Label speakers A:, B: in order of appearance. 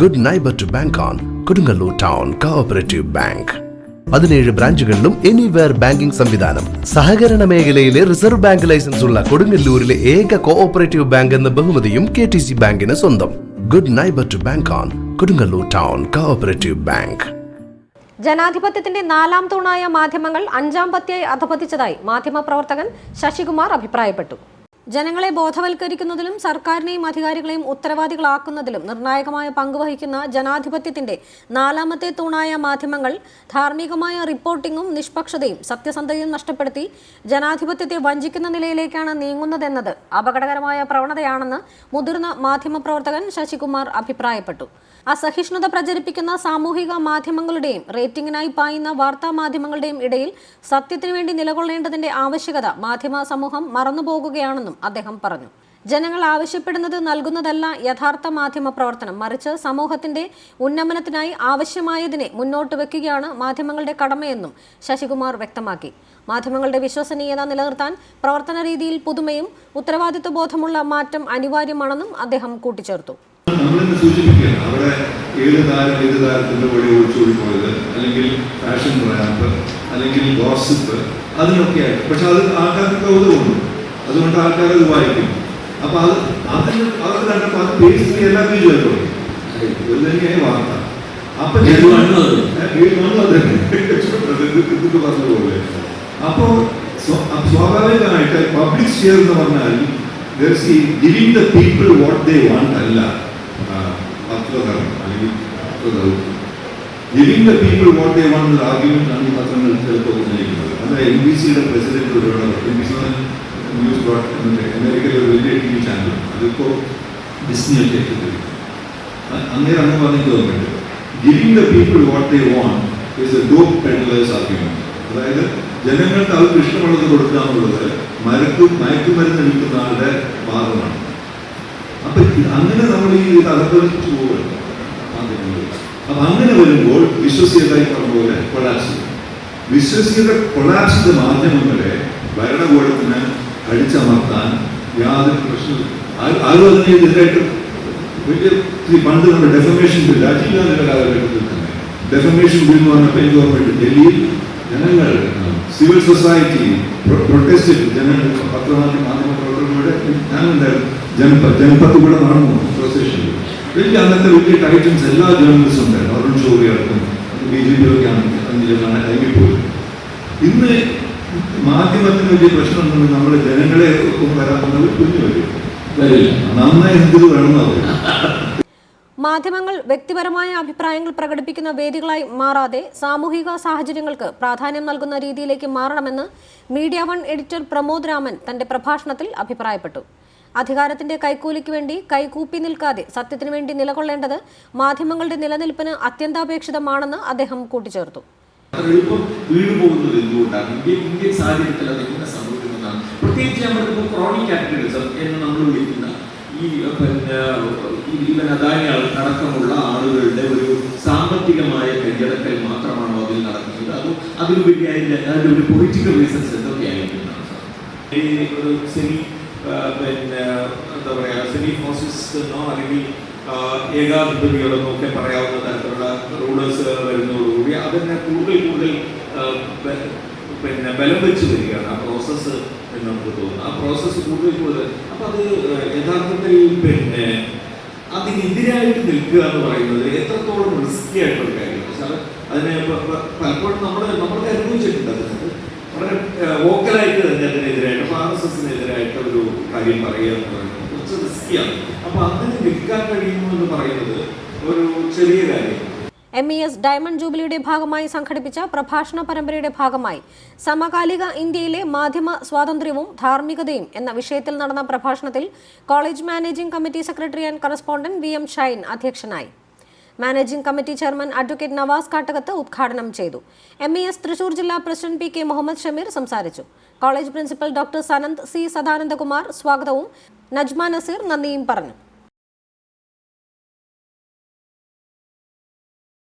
A: Good neighbour to bank on Kodungallur town cooperative bank പതിനേഴ് ബ്രാഞ്ചുകളിലും anywhere banking സംവിധാനം. സഹകരണ മേഖലയിലെ റിസർവ് ബാങ്ക് ലൈസൻസ് ഉള്ള കൊടുങ്ങല്ലൂരിലെ ഏക കോഓപ്പറേറ്റീവ് ബാങ്ക് എന്ന ബഹുമതിയും കെ ടി സി ബാങ്കിന് സ്വന്തം. Good neighbour to bank on Kodungallur town cooperative bank
B: ജനാധിപത്യത്തിന്റെ നാലാം തൂണായ മാധ്യമങ്ങൾ അഞ്ചാം പത്തിയായി അധപതിച്ചതായി മാധ്യമപ്രവർത്തകൻ ശശികുമാർ അഭിപ്രായപ്പെട്ടു. ജനങ്ങളെ ബോധവൽക്കരിക്കുന്നതിലും സർക്കാരിനെയും അധികാരികളെയും ഉത്തരവാദികളാക്കുന്നതിലും നിർണായകമായ പങ്കുവഹിക്കുന്ന ജനാധിപത്യത്തിന്റെ നാലാമത്തെ തൂണായ മാധ്യമങ്ങൾ ധാർമ്മികമായ റിപ്പോർട്ടിംഗും നിഷ്പക്ഷതയും സത്യസന്ധതയും നഷ്ടപ്പെടുത്തി ജനാധിപത്യത്തെ വഞ്ചിക്കുന്ന നിലയിലേക്കാണ് നീങ്ങുന്നതെന്നത് അപകടകരമായ പ്രവണതയാണെന്ന് മുതിർന്ന മാധ്യമപ്രവർത്തകൻ ശശികുമാർ അഭിപ്രായപ്പെട്ടു. അസഹിഷ്ണുത പ്രചരിപ്പിക്കുന്ന സാമൂഹിക മാധ്യമങ്ങളുടെയും റേറ്റിംഗിനായി പായുന്ന വാർത്താ മാധ്യമങ്ങളുടെയും ഇടയിൽ സത്യത്തിനു വേണ്ടി നിലകൊള്ളേണ്ടതിന്റെ ആവശ്യകത മാധ്യമ സമൂഹം മറന്നുപോകുകയാണെന്നും അദ്ദേഹം പറഞ്ഞു. ജനങ്ങൾ ആവശ്യപ്പെടുന്നത് നൽകുന്നതല്ല യഥാർത്ഥ മാധ്യമ പ്രവർത്തനം. മറിച്ച് സമൂഹത്തിന്റെ ഉന്നമനത്തിനായി ആവശ്യമായതിനെ മുന്നോട്ട് വെക്കുകയാണ് മാധ്യമങ്ങളുടെ കടമയെന്നും ശശികുമാർ വ്യക്തമാക്കി. മാധ്യമങ്ങളുടെ വിശ്വസനീയത നിലനിർത്താൻ പ്രവർത്തന രീതിയിൽ പുതുമയും ഉത്തരവാദിത്വ ബോധമുള്ള മാറ്റം അനിവാര്യമാണെന്നും അദ്ദേഹം കൂട്ടിച്ചേർത്തു.
C: അതിനൊക്കെയായിട്ട്. പക്ഷെ അത് കൗതുകമുണ്ട് അതുകൊണ്ട് ആൾക്കാർ അത് വായിക്കും. അപ്പൊ അത് അതിന് അതൊക്കെ കണ്ടപ്പോ അത് പേഴ്സണലി എല്ലാ ഇത് തന്നെയായി വാർത്ത. അപ്പൊ. ഇതൊക്കെ പറഞ്ഞതുപോലെ അപ്പോ സ്വ- സ്വാഭാവികമായിട്ട് പബ്ലിക് ഷെയർ എന്ന് പറഞ്ഞാൽ giving the people what they want അല്ല. പത്രധർമ്മം അല്ലെങ്കിൽ പത്രദൗത്യം giving the people what they want argument ആണ് ഈ പത്രങ്ങൾ ചിലപ്പോൾ ഉന്നയിക്കുന്നത്. അത് എം ബി സിയുടെ president M B C news broad അമേരിക്കയിലെ ഒരു വലിയ ടി വി ചാനൽ അതിപ്പോ ഡിസ്നി ഒക്കെ അങ്ങനെ അങ്ങ് പറഞ്ഞു തോന്നുന്നുണ്ട് giving the people what they want is a dope peddlers argument അതായത് ജനങ്ങൾക്ക് അവർക്ക് ഇഷ്ടമുള്ളത് കൊടുക്കുക എന്നുള്ളത് മരക്കും മയക്കുമരുന്ന് വിൽക്കുന്ന ആളുടെ ഭാഗമാണ്. അപ്പൊ അങ്ങനെ നമ്മൾ ഈ അകത്തോട്ട് പോവുകയാണ്. അപ്പൊ അങ്ങനെ വരുമ്പോൾ വിശ്വസീയതായി പറഞ്ഞ പോലെ കൊളാപ്സ് വിശ്വസീയത കൊളാപ്സിന്റെ മാധ്യമങ്ങളെ ഭരണകൂടത്തിന് അടിച്ചമർത്താൻ യാതൊരു പ്രശ്നവും ആരും വലിയ ഈ പണ്ട് നമ്മുടെ ഡെഫമേഷൻ ബിൽ രാജ്യമില്ലാതെ കാലഘട്ടത്തിൽ തന്നെ. ഡെഫമേഷൻ ബിൽ എന്ന് പറഞ്ഞപ്പോൾ എനിക്ക് ഓർമ്മയുണ്ട്. ഡൽഹിയിൽ ജനങ്ങൾ സിവിൽ സൊസൈറ്റി പ്രൊട്ടസ്റ്റ് ജനങ്ങൾ പത്രമാധ്യ മാധ്യമ പ്രവർത്തകരുടെ ഞാനുണ്ടായിരുന്നു. ജനപത് ജനപത്ത് കൂടെ നടന്നു പ്രൊസഷനിൽ വലിയ അന്നത്തെ വലിയ ടൈറ്റൻസ് എല്ലാ ജേർണലിസ്റ്റും ഉണ്ടായിരുന്നു. അരുൺ ചോറി അടക്കം ബി ജെ പി ഒക്കെ ആണ് ഇറങ്ങിപ്പോയി ഇന്ന് മാധ്യമത്തിന് വലിയ പ്രശ്നം ഉണ്ടെന്ന് നമ്മൾ ജനങ്ങളെ വരാത്തുന്നത് കുഞ്ഞു വരും നന്നായി എന്തിനു വേണമെന്നത്
B: മാധ്യമങ്ങൾ വ്യക്തിപരമായ അഭിപ്രായങ്ങൾ പ്രകടിപ്പിക്കുന്ന വേദികളായി മാറാതെ സാമൂഹിക സാഹചര്യങ്ങൾക്ക് പ്രാധാന്യം നൽകുന്ന രീതിയിലേക്ക് മാറണമെന്ന് media one editor Pramod Raman തന്റെ പ്രഭാഷണത്തിൽ അഭിപ്രായപ്പെട്ടു. അധികാരത്തിന്റെ കൈക്കൂലിക്ക് വേണ്ടി കൈകൂപ്പി നിൽക്കാതെ സത്യത്തിനു വേണ്ടി നിലകൊള്ളേണ്ടത് മാധ്യമങ്ങളുടെ നിലനിൽപ്പിന് അത്യന്താപേക്ഷിതമാണെന്ന് അദ്ദേഹം കൂട്ടിച്ചേർത്തു.
D: അത്ര എളുപ്പം വീണു പോകുന്നത് എന്തുകൊണ്ടാണ്? ഇന്ത്യ ഇന്ത്യൻ സാഹചര്യത്തിൽ അത് എങ്ങനെ സംഭവിക്കുന്നതാണ്? പ്രത്യേകിച്ച് നമ്മളിപ്പോൾ ക്രോണിക് ക്യാപിറ്റലിസം എന്ന് നമ്മൾ വിളിക്കുന്ന ഈ പിന്നെ ഇവൻ അദാനി അടക്കമുള്ള ആളുകളുടെ ഒരു സാമ്പത്തികമായ കയ്യടക്കൽ മാത്രമാണോ അതിൽ നടക്കുന്നത്? അതോ അതിലുപരി അതിന്റെ അതിന്റെ ഒരു പൊളിറ്റിക്കൽ റീസൺസ് ഒരു സെമി പിന്നെ എന്താ പറയുക സെമി ഫോസിസ് എന്നോ അല്ലെങ്കിൽ ഒക്കെ പറയാവുന്ന തരത്തിലുള്ള റൂളേഴ്സ് വരുന്നതോടുകൂടി അതിനെ കൂടുതൽ കൂടുതൽ പിന്നെ ബലം വെച്ച് വരികയാണ് ആ പ്രോസസ്സ് എന്ന് നമുക്ക് തോന്നുന്നു. ആ പ്രോസസ്സ് കൂടുതൽ കൂടുതൽ അപ്പൊ അത് യഥാർത്ഥത്തിൽ പിന്നെ അതിനെതിരായിട്ട് നിൽക്കുക എന്ന് പറയുന്നത് എത്രത്തോളം റിസ്കി ആയിട്ടുള്ള കാര്യമാണ്. സാർ അതിനെ പലപ്പോഴും നമ്മൾ നമ്മളൊക്കെ അനുഭവിച്ചിട്ടുണ്ട് അതിനകത്ത്. വളരെ വോക്കലായിട്ട് തന്നെ അതിനെതിരായിട്ട് ഫാർമസിനെതിരായിട്ട് ഒരു കാര്യം പറയുക എന്ന് പറയുന്നത് കുറച്ച് റിസ്കിയാണ്. അപ്പൊ അതിന് നിൽക്കാൻ കഴിയുന്നു എന്ന് പറയുന്നത് ഒരു ചെറിയ കാര്യമാണ്
B: എം ഇ എസ് ഡയമണ്ട് ജൂബിലിയുടെ ഭാഗമായി സംഘടിപ്പിച്ച പ്രഭാഷണ പരമ്പരയുടെ ഭാഗമായി സമകാലിക ഇന്ത്യയിലെ മാധ്യമ സ്വാതന്ത്ര്യവും ധാർമ്മികതയും എന്ന വിഷയത്തിൽ നടന്ന പ്രഭാഷണത്തിൽ college managing committee secretary and correspondent V M Shine അധ്യക്ഷനായി. Managing committee chairman advocate Navas Kattakath ഉദ്ഘാടനം ചെയ്തു. എം ഇ എസ് തൃശൂർ ജില്ലാ president P K Muhammad Shameer സംസാരിച്ചു. College principal doctor Sananth C Sadanandakumar സ്വാഗതവും. നജ്മ നസീർ നന്ദിയും പറഞ്ഞു.